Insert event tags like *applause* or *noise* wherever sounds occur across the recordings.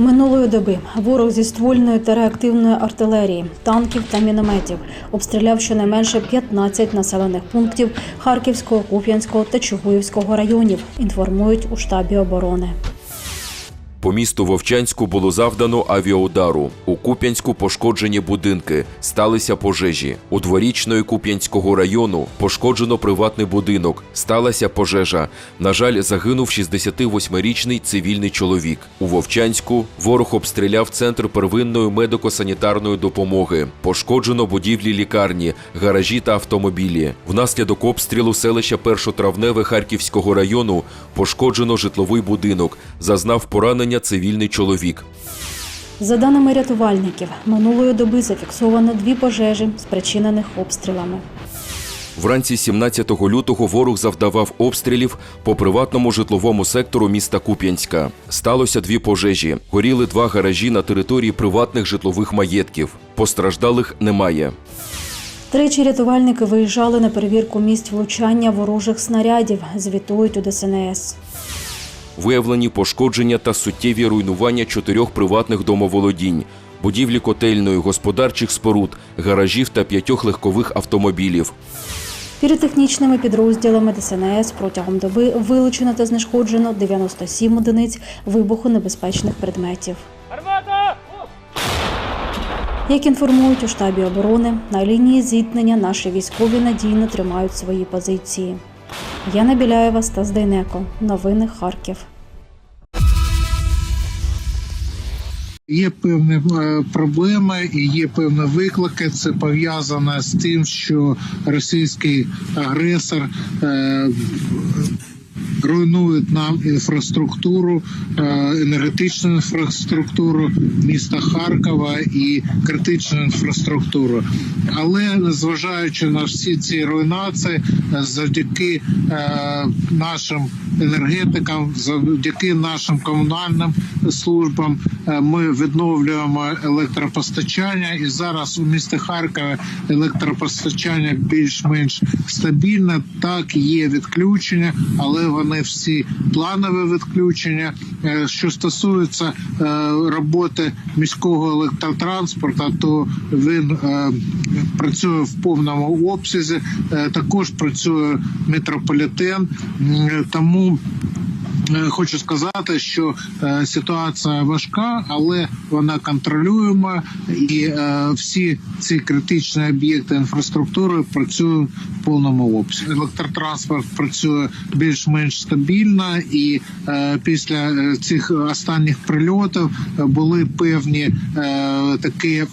Минулої доби ворог зі ствольної та реактивної артилерії, танків та мінометів обстріляв щонайменше 15 населених пунктів Харківського, Куп'янського та Чугуївського районів. Інформують у штабі оборони. По місту Вовчанську було завдано авіаудару. У Куп'янську пошкоджені будинки, сталися пожежі. У дворічної Куп'янського району пошкоджено приватний будинок, сталася пожежа. На жаль, загинув 68-річний цивільний чоловік. У Вовчанську ворог обстріляв центр первинної медико-санітарної допомоги. Пошкоджено будівлі лікарні, гаражі та автомобілі. Внаслідок обстрілу селища Першотравневе Харківського району пошкоджено житловий будинок. Зазнав поранення цивільний чоловік. За даними рятувальників, минулої доби зафіксовано дві пожежі, спричинених обстрілами. Вранці 17 лютого ворог завдавав обстрілів по приватному житловому сектору міста Куп'янська. Сталося дві пожежі. Горіли два гаражі на території приватних житлових маєтків. Постраждалих немає. Тричі рятувальники виїжджали на перевірку місць влучання ворожих снарядів, звітують у ДСНС. Виявлені пошкодження та суттєві руйнування чотирьох приватних домоволодінь, будівлі котельної, господарчих споруд, гаражів та п'ятьох легкових автомобілів. Піротехнічними підрозділами ДСНС протягом доби вилучено та знешкоджено 97 одиниць вибухонебезпечних предметів. Як інформують у штабі оборони, на лінії зіткнення наші військові надійно тримають свої позиції. Яна Біляєва, Стас Дейнеко. Новини Харків. Є певні е, проблеми і є певні виклики. Це пов'язано з тим, що російський агресор руйнує нам інфраструктуру, е, енергетичну інфраструктуру міста Харкова і критичну інфраструктуру. Але незважаючи на всі ці руйнації, завдяки е, нашим енергетикам, завдяки нашим комунальним службам, е, ми відновлюємо електропостачання, і зараз у місті Харкові електропостачання більш-менш стабільне. Так є відключення, але вони всі планові відключення. Е, Що стосується е, роботи міського електротранспорту, то він е, працює в повному обсязі. Також працює метрополітен, тому. Е, Хочу сказати, що е, ситуація важка, але вона контролюєма, і е, всі ці критичні об'єкти інфраструктури працюють в повному обсязі. Електротранспорт працює більш-менш стабільно, і після цих останніх прильотів були певні такі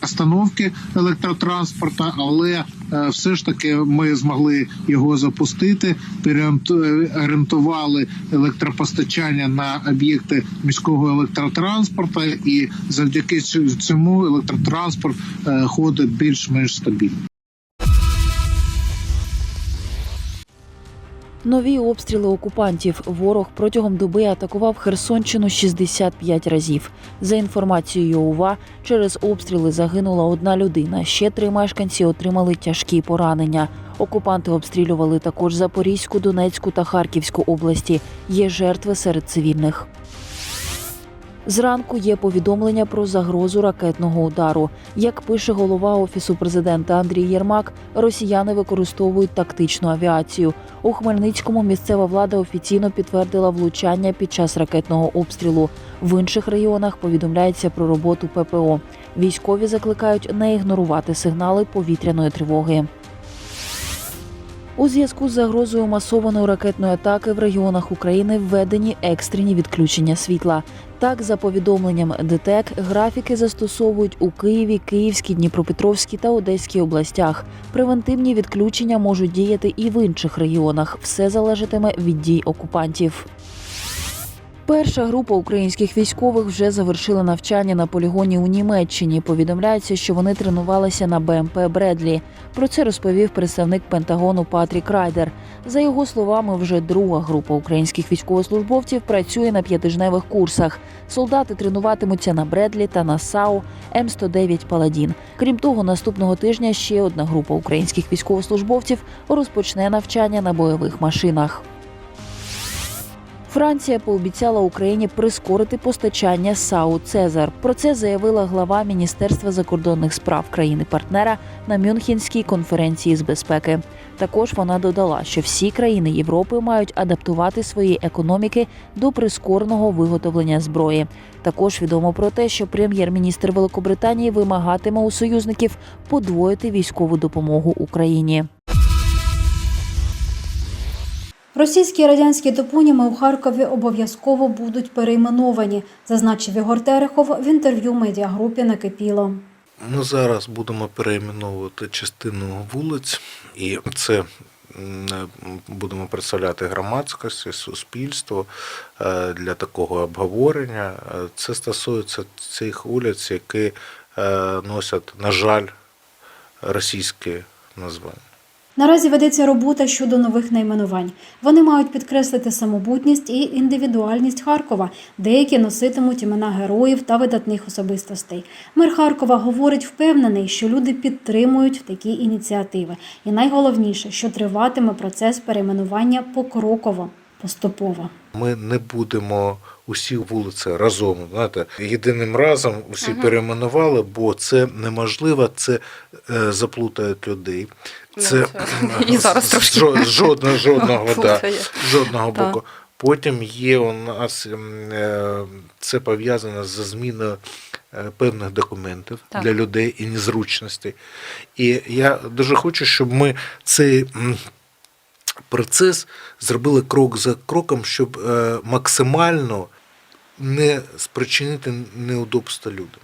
остановки електротранспорту, але все ж таки ми змогли його запустити, переорієнтували електропостачання на об'єкти міського електротранспорту, і завдяки цьому електротранспорт е, ходить більш-менш стабільно. Нові обстріли окупантів. Ворог протягом доби атакував Херсонщину 65 разів. За інформацією ОВА, через обстріли загинула одна людина. Ще три мешканці отримали тяжкі поранення. Окупанти обстрілювали також Запорізьку, Донецьку та Харківську області. Є жертви серед цивільних. Зранку є повідомлення про загрозу ракетного удару. Як пише голова офісу президента Андрій Єрмак, росіяни використовують тактичну авіацію. У Хмельницькому місцева влада офіційно підтвердила влучання під час ракетного обстрілу. В інших регіонах повідомляється про роботу ППО. Військові закликають не ігнорувати сигнали повітряної тривоги. У зв'язку з загрозою масованої ракетної атаки в регіонах України введені екстрені відключення світла. Так, за повідомленням ДТЕК, графіки застосовують у Києві, Київській, Дніпропетровській та Одеській областях. Превентивні відключення можуть діяти і в інших регіонах. Все залежатиме від дій окупантів. Перша група українських військових вже завершила навчання на полігоні у Німеччині. Повідомляється, що вони тренувалися на БМП Бредлі. Про це розповів представник Пентагону Патрік Райдер. За його словами, вже друга група українських військовослужбовців працює на п'ятижневих курсах. Солдати тренуватимуться на Бредлі та на САУ М109 Паладін. Крім того, наступного тижня ще одна група українських військовослужбовців розпочне навчання на бойових машинах. Франція пообіцяла Україні прискорити постачання САУ Цезар. Про це заявила глава Міністерства закордонних справ країни-партнера на Мюнхенській конференції з безпеки. Також вона додала, що всі країни Європи мають адаптувати свої економіки до прискореного виготовлення зброї. Також відомо про те, що прем'єр-міністр Великобританії вимагатиме у союзників подвоїти військову допомогу Україні. Російські і радянські топоніми у Харкові обов'язково будуть перейменовані, зазначив Ігор Терехов в інтерв'ю медіагрупі Накипіло. Ми зараз будемо перейменовувати частину вулиць, і це м, будемо представляти громадськості, суспільство е, для такого обговорення. Е, Це стосується цих вулиць, які е, носять, на жаль, російське названня. Наразі ведеться робота щодо нових найменувань. Вони мають підкреслити самобутність і індивідуальність Харкова. Деякі носитимуть імена героїв та видатних особистостей. Мер Харкова говорить, впевнений, що люди підтримують такі ініціативи. І найголовніше, що триватиме процес перейменування покроково, поступово. Ми не будемо усі вулиці разом, знаєте, єдиним разом усі перейменували, бо це неможливо, це е, заплутають людей. Це Ну, і зараз трошки жодного, жодного, да, жодного боку. Потім є у нас ем, е, це пов'язано з зміною е, певних документів Так. для людей і незручностей. І я дуже хочу, щоб ми цей процес зробили крок за кроком, щоб е, максимально не спричинити неудобства людям.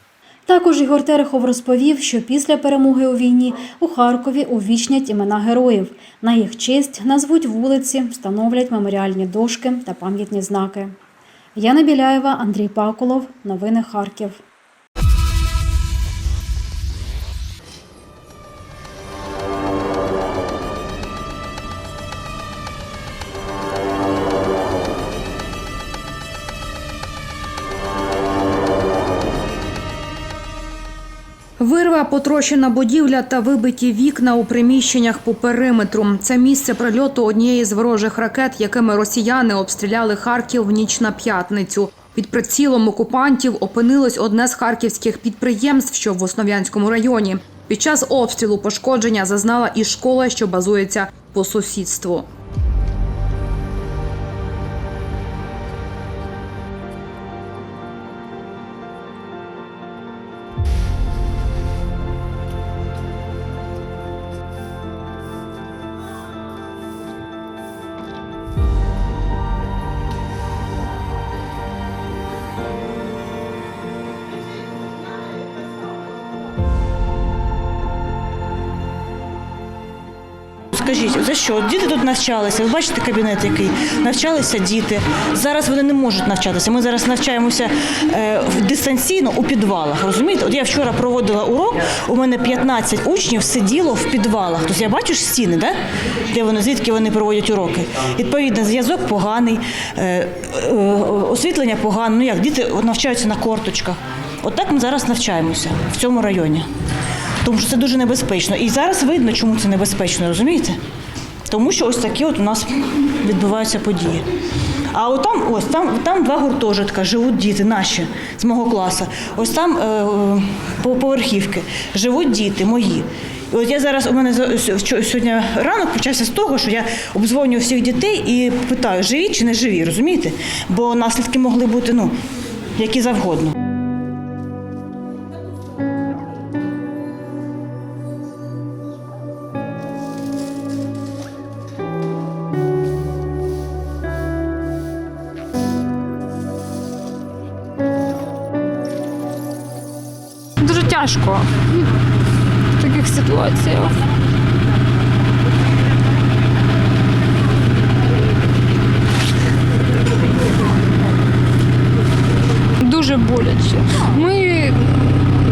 Також Ігор Терехов розповів, що після перемоги у війні у Харкові увічнять імена героїв. На їх честь назвуть вулиці, встановлять меморіальні дошки та пам'ятні знаки. Яна Біляєва, Андрій Пакулов. Новини Харків. Вирва, потрощена будівля та вибиті вікна у приміщеннях по периметру. Це місце прильоту однієї з ворожих ракет, якими росіяни обстріляли Харків в ніч на п'ятницю. Під прицілом окупантів опинилось одне з харківських підприємств, що в Основ'янському районі. Під час обстрілу пошкодження зазнала і школа, що базується по сусідству. Скажіть, за що? Діти тут навчалися. Ви бачите кабінет, який навчалися діти. Зараз вони не можуть навчатися. Ми зараз навчаємося е, дистанційно у підвалах. Розумієте? От я вчора проводила урок. У мене 15 учнів сиділо в підвалах. Тобто я бачу стіни, да? де вони звідки вони проводять уроки. Відповідно, зв'язок поганий, е, е, освітлення погане. Ну як діти навчаються на корточках. От ми зараз навчаємося в цьому районі. Тому що це дуже небезпечно. І зараз видно, чому це небезпечно, розумієте? Тому що ось такі от у нас відбуваються події. А от там, ось там, там два гуртожитка, живуть діти наші з мого класу. Ось там е, е, по- поверхівки живуть діти мої. І от я зараз у мене сьогодні ранок почався з того, що я обдзвонюю всіх дітей і питаю, живі чи не живі, розумієте? Бо наслідки могли бути ну, які завгодно. Тяжко в таких ситуаціях. Дуже боляче. Ми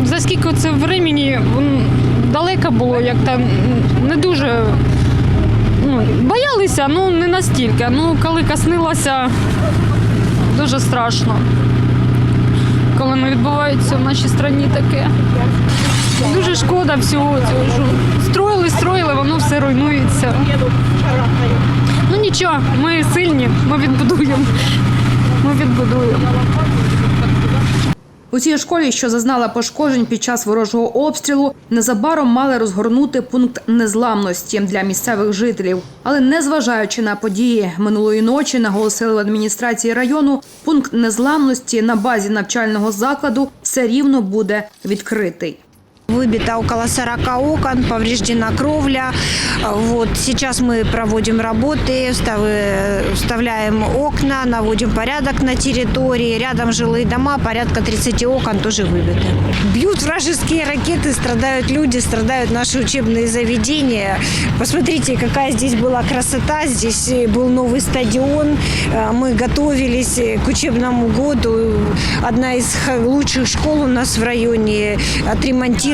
за скільки це времени далеко було, як там не дуже ну, боялися, ну не настільки. Ну, коли коснилося, дуже страшно коли не відбувається в нашій країні таке. Дуже шкода всього цього. що Строїли, строїли, воно все руйнується. Ну нічого, ми сильні, ми відбудуємо. ми відбудуємо. У цій школі, що зазнала пошкоджень під час ворожого обстрілу, незабаром мали розгорнути пункт незламності для місцевих жителів. Але незважаючи на події минулої ночі, наголосили в адміністрації району, пункт незламності на базі навчального закладу все рівно буде відкритий. Выбито около 40 окон, повреждена кровля. Вот сейчас мы проводим работы, встав- вставляем окна, наводим порядок на территории. Рядом жилые дома, порядка 30 окон тоже выбиты. Бьют вражеские ракеты, страдают люди, страдают наши учебные заведения. Посмотрите, какая здесь была красота. Здесь э, был новый стадион. Э, Мы готовились э, к учебному году. Одна из лучших школ у нас в районе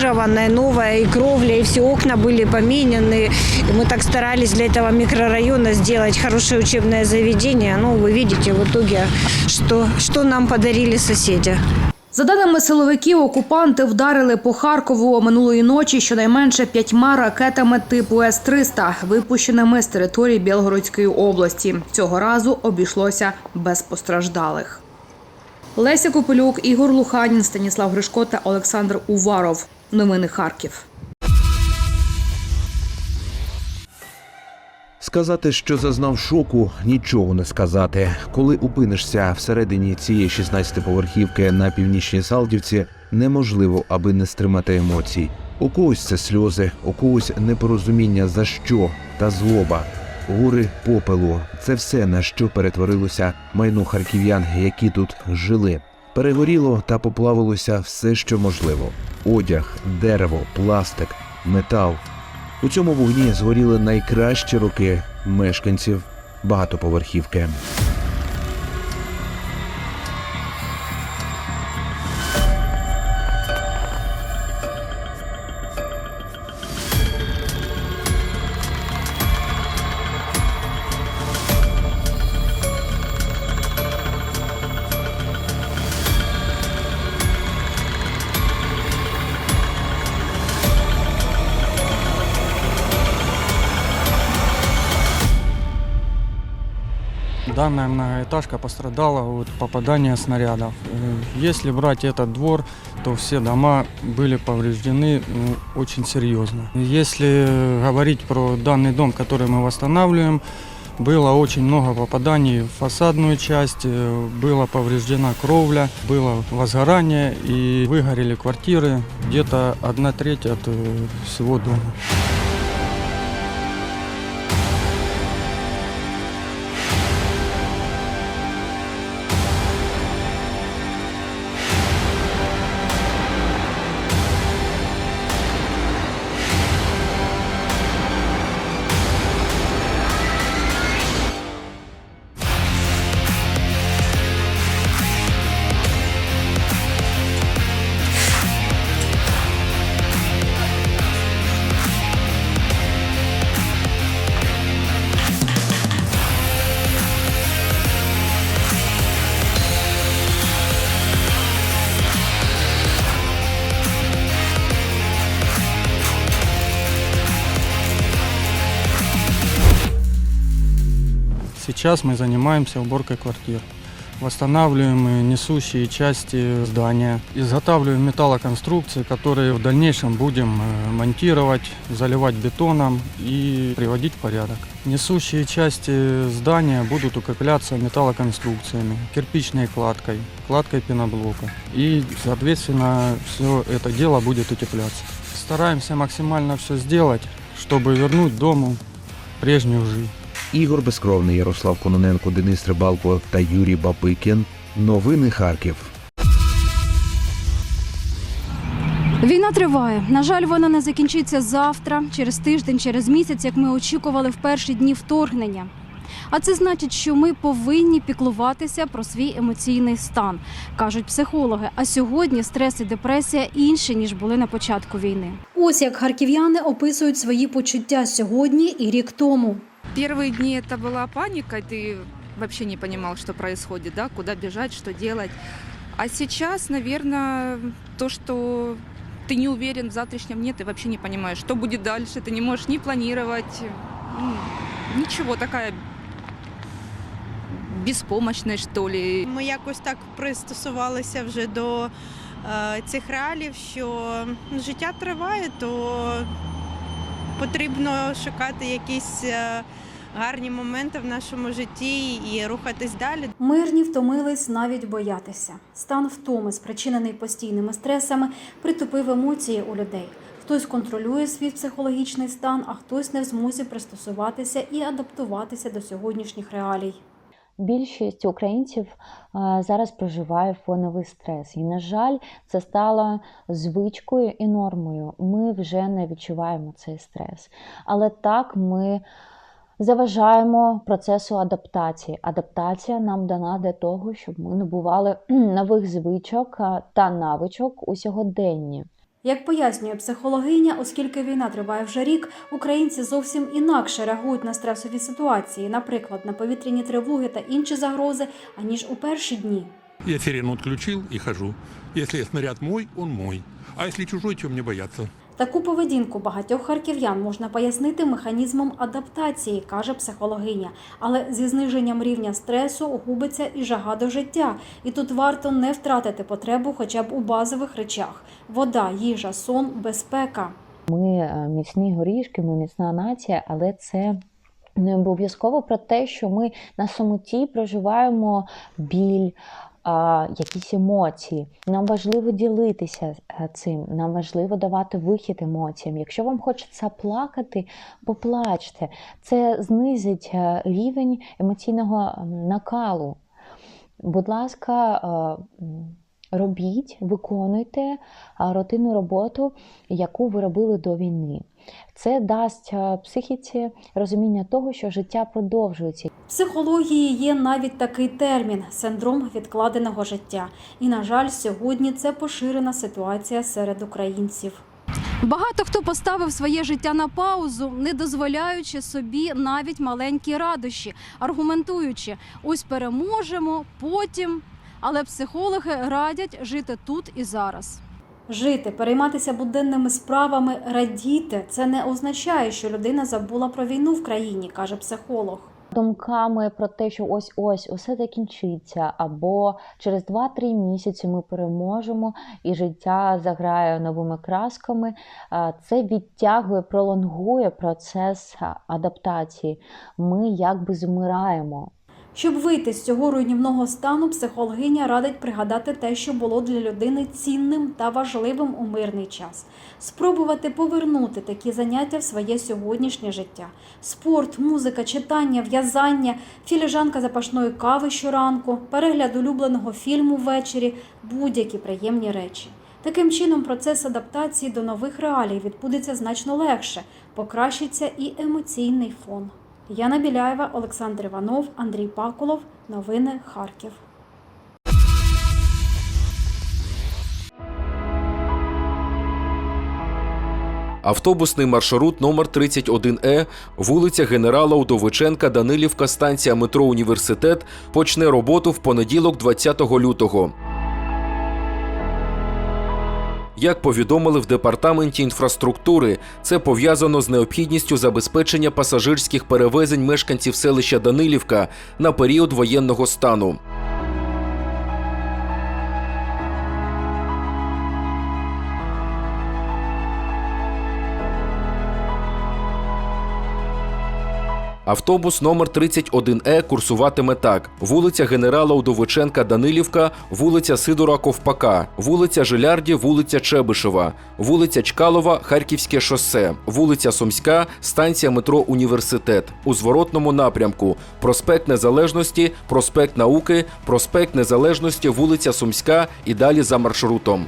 отремонтированная, новая, и кровля, и все окна были поменены. И мы так старались для этого микрорайона сделать хорошее учебное заведение. Ну, вы видите в итоге, что, что нам подарили соседи. За даними силовиків, окупанти вдарили по Харкову минулої ночі щонайменше п'ятьма ракетами типу С-300, випущеними з території Білгородської області. Цього разу обійшлося без постраждалих. Леся Копилюк, Ігор Луханін, Станіслав Гришко та Олександр Уваров. Новини Харків. Сказати, що зазнав шоку, нічого не сказати. Коли опинишся всередині цієї 16-поверхівки на північній Салтівці, неможливо, аби не стримати емоцій. У когось це сльози, у когось непорозуміння за що та злоба. Гори попелу це все на що перетворилося майно харків'ян, які тут жили. Перегоріло та поплавилося все, що можливо: одяг, дерево, пластик, метал. У цьому вогні згоріли найкращі роки мешканців багатоповерхівки. Данная многоэтажка пострадала от попадания снарядов. Э, Если брать этот двор, то все дома были повреждены ну, очень серьезно. Если говорить про данный дом, который мы восстанавливаем, было очень много попаданий в фасадную часть, э, была повреждена кровля, было возгорание и выгорели квартиры, где-то одна треть от э, всего дома. Сейчас мы занимаемся уборкой квартир. Восстанавливаем несущие части здания. Изготавливаем металлоконструкции, которые в дальнейшем будем э, монтировать, заливать бетоном и приводить в порядок. Несущие части здания будут укрепляться металлоконструкциями, кирпичной кладкой, кладкой пеноблока. И, соответственно, все это дело будет утепляться. Стараемся максимально все сделать, чтобы вернуть дому прежнюю жизнь. Ігор Безкровний, Ярослав Кононенко, Денис Рибалко та Юрій Бабикін. Новини Харків. Війна триває. На жаль, вона не закінчиться завтра, через тиждень, через місяць, як ми очікували в перші дні вторгнення. А це значить, що ми повинні піклуватися про свій емоційний стан, кажуть психологи. А сьогодні стрес і депресія інші ніж були на початку війни. Ось як харків'яни описують свої почуття сьогодні і рік тому. Первые дни это была паника, ты вообще не понимал, что происходит, да, куда бежать, что делать. А сейчас, наверное, то, что ты не уверен в завтрашнем дне, ты вообще не понимаешь, что будет дальше, ты не можешь ни планировать, м, ничего, такая беспомощной, что ли. Ми якось так пристосувалися вже до е, цих реалів, що ну, життя триває, то потрібно шукати якісь е, гарні моменти в нашому житті і рухатись далі. Мирні втомились навіть боятися. Стан втоми, спричинений постійними стресами, притупив емоції у людей. Хтось контролює свій психологічний стан, а хтось не в змозі пристосуватися і адаптуватися до сьогоднішніх реалій. Більшість українців е, зараз проживає фоновий стрес, і на жаль, це стало звичкою і нормою. Ми вже не відчуваємо цей стрес. Але так ми заважаємо процесу адаптації. Адаптація нам дана для того, щоб ми набували *clears throat* нових звичок е, та навичок у сьогоденні. Як пояснює психологиня, оскільки війна триває вже рік, українці зовсім інакше реагують на стресові ситуації, наприклад, на повітряні тривоги та інші загрози, аніж у перші дні. Я сирену відключив і хожу. Якщо снаряд мой, он мой. А якщо чужой, то мені бояться? Таку поведінку багатьох харків'ян можна пояснити механізмом адаптації, каже психологиня. Але зі зниженням рівня стресу губиться і жага до життя. І тут варто не втратити потребу хоча б у базових речах: вода, їжа, сон, безпека. Ми е, міцні горішки, ми міцна нація, але це не обов'язково про те, що ми на самоті проживаємо біль. Якісь емоції. Нам важливо ділитися е, цим, нам важливо давати вихід емоціям. Якщо вам хочеться плакати, поплачте. Це знизить е, рівень емоційного накалу. Будь ласка, е, робіть, виконуйте рутинну роботу, яку ви робили до війни. Це дасть психіці розуміння того, що життя продовжується. В психології є навіть такий термін синдром відкладеного життя. І, на жаль, сьогодні це поширена ситуація серед українців. Багато хто поставив своє життя на паузу, не дозволяючи собі навіть маленькі радощі, аргументуючи, ось переможемо, потім. Але психологи радять жити тут і зараз. Жити, перейматися буденними справами, радіти це не означає, що людина забула про війну в країні, каже психолог. Думками про те, що ось ось усе закінчиться, або через 2-3 місяці ми переможемо і життя заграє новими красками. Це відтягує, пролонгує процес адаптації. Ми якби змираємо. Щоб вийти з цього руйнівного стану, психологиня радить пригадати те, що було для людини цінним та важливим у мирний час, спробувати повернути такі заняття в своє сьогоднішнє життя: спорт, музика, читання, в'язання, філіжанка запашної кави щоранку, перегляд улюбленого фільму ввечері, будь-які приємні речі. Таким чином, процес адаптації до нових реалій відбудеться значно легше, покращиться і емоційний фон. Яна Біляєва, Олександр Іванов, Андрій Пакулов. Новини Харків. Автобусний маршрут номер 31Е, вулиця генерала Удовиченка, Данилівка, станція метро Університет почне роботу в понеділок, 20 лютого. Як повідомили в департаменті інфраструктури, це пов'язано з необхідністю забезпечення пасажирських перевезень мешканців селища Данилівка на період воєнного стану. Автобус номер 31Е курсуватиме так: вулиця генерала Удовиченка Данилівка, вулиця Сидора Ковпака, вулиця Жилярді, вулиця Чебишева, вулиця Чкалова, Харківське шосе, вулиця Сумська, станція метро Університет. У зворотному напрямку: проспект Незалежності, проспект Науки, проспект Незалежності, вулиця Сумська і далі за маршрутом.